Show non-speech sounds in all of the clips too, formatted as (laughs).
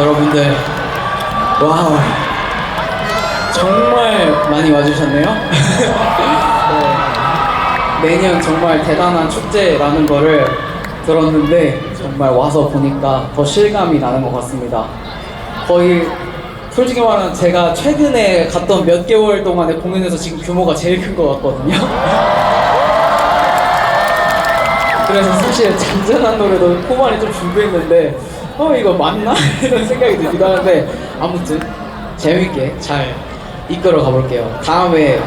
여러분들 와우 정말 많이 와주셨네요. (laughs) 네, 매년 정말 대단한 축제라는 거를 들었는데 정말 와서 보니까 더 실감이 나는 것 같습니다. 거의 솔직히 말하면 제가 최근에 갔던 몇 개월 동안의 공연에서 지금 규모가 제일 큰 것 같거든요. (laughs) 그래서 사실 잔잔한 노래도 후반에 좀 준비했는데 어 이거 맞나? (laughs) 이런 생각이 들기도 하는데 아무튼 재밌게 잘 이끌어 가볼게요. 다음에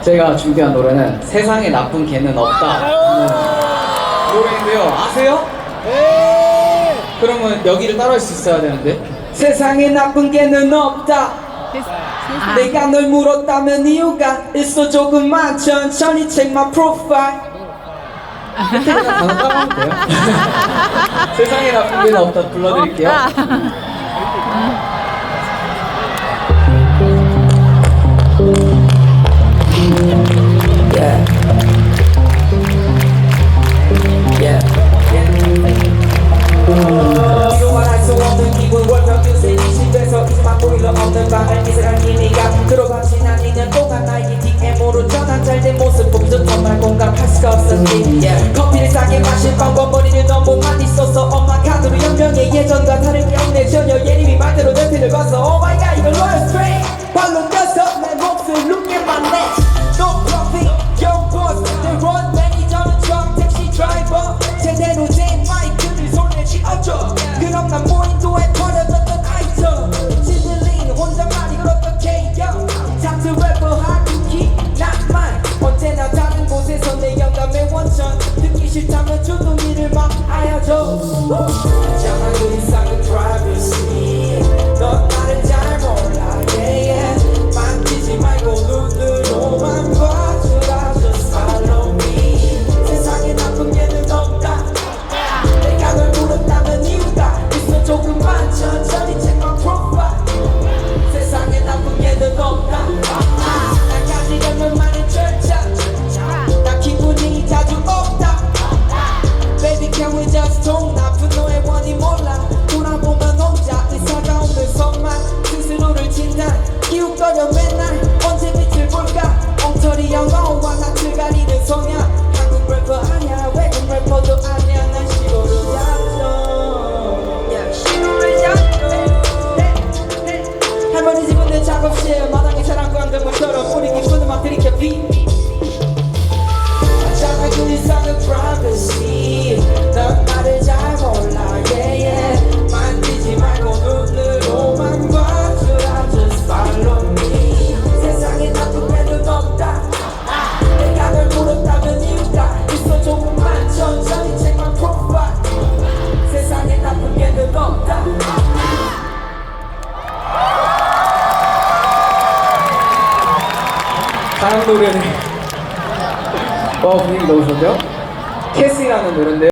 제가 준비한 노래는 세상에 나쁜 개는 없다. 노래인데요. 아세요? 그러면 여기를 따라할 수 있어야 되는데. 세상에 나쁜 개는 없다. 내가 널 물었다면 이유가 있어 조금만 천천히 check my profile. 단어 따라하면 돼요 세상에 나쁜 개는 없다 불러드릴게요 Yeah. Yeah. 이거 말할 수 없는 기분 월평 유세 20에서 20만 보일러 없는 방을 이사간 기니가 들어봤지 난 2년 동안 나에게 DM으로 전한 잘된 모습 보기도 정말 공감할 수가 없었지 yeah. 커피를 싸게 마실 방법 머리를 너무 많이 전과 게 없네 전혀 예림이 말대로 내 편을 봐서 Oh my god 이걸 로열 스트레이트 발로 껴서 내 몫을 look at my neck No profit young boss they run 매니저는 truck 택시 드라이버 제대로 된 마이크를 손에 쥐어줘. 그럼 난 무인도에 버려졌던 아이템. 시들린 혼자만 이걸 어떻게 해요 작트 래퍼 하루키 나만 언제나 다른 곳에서 내 영감의 원천. 듣기 싫다면 주둥이 를막 아야줘 있 할머니 집은 내 작업실 마당에 사랑과 한병처럼 우리 기쁜 음악 들이켜 비 다음 노래는 와 분위기 너무 좋은데요? 캐시라는 노래인데요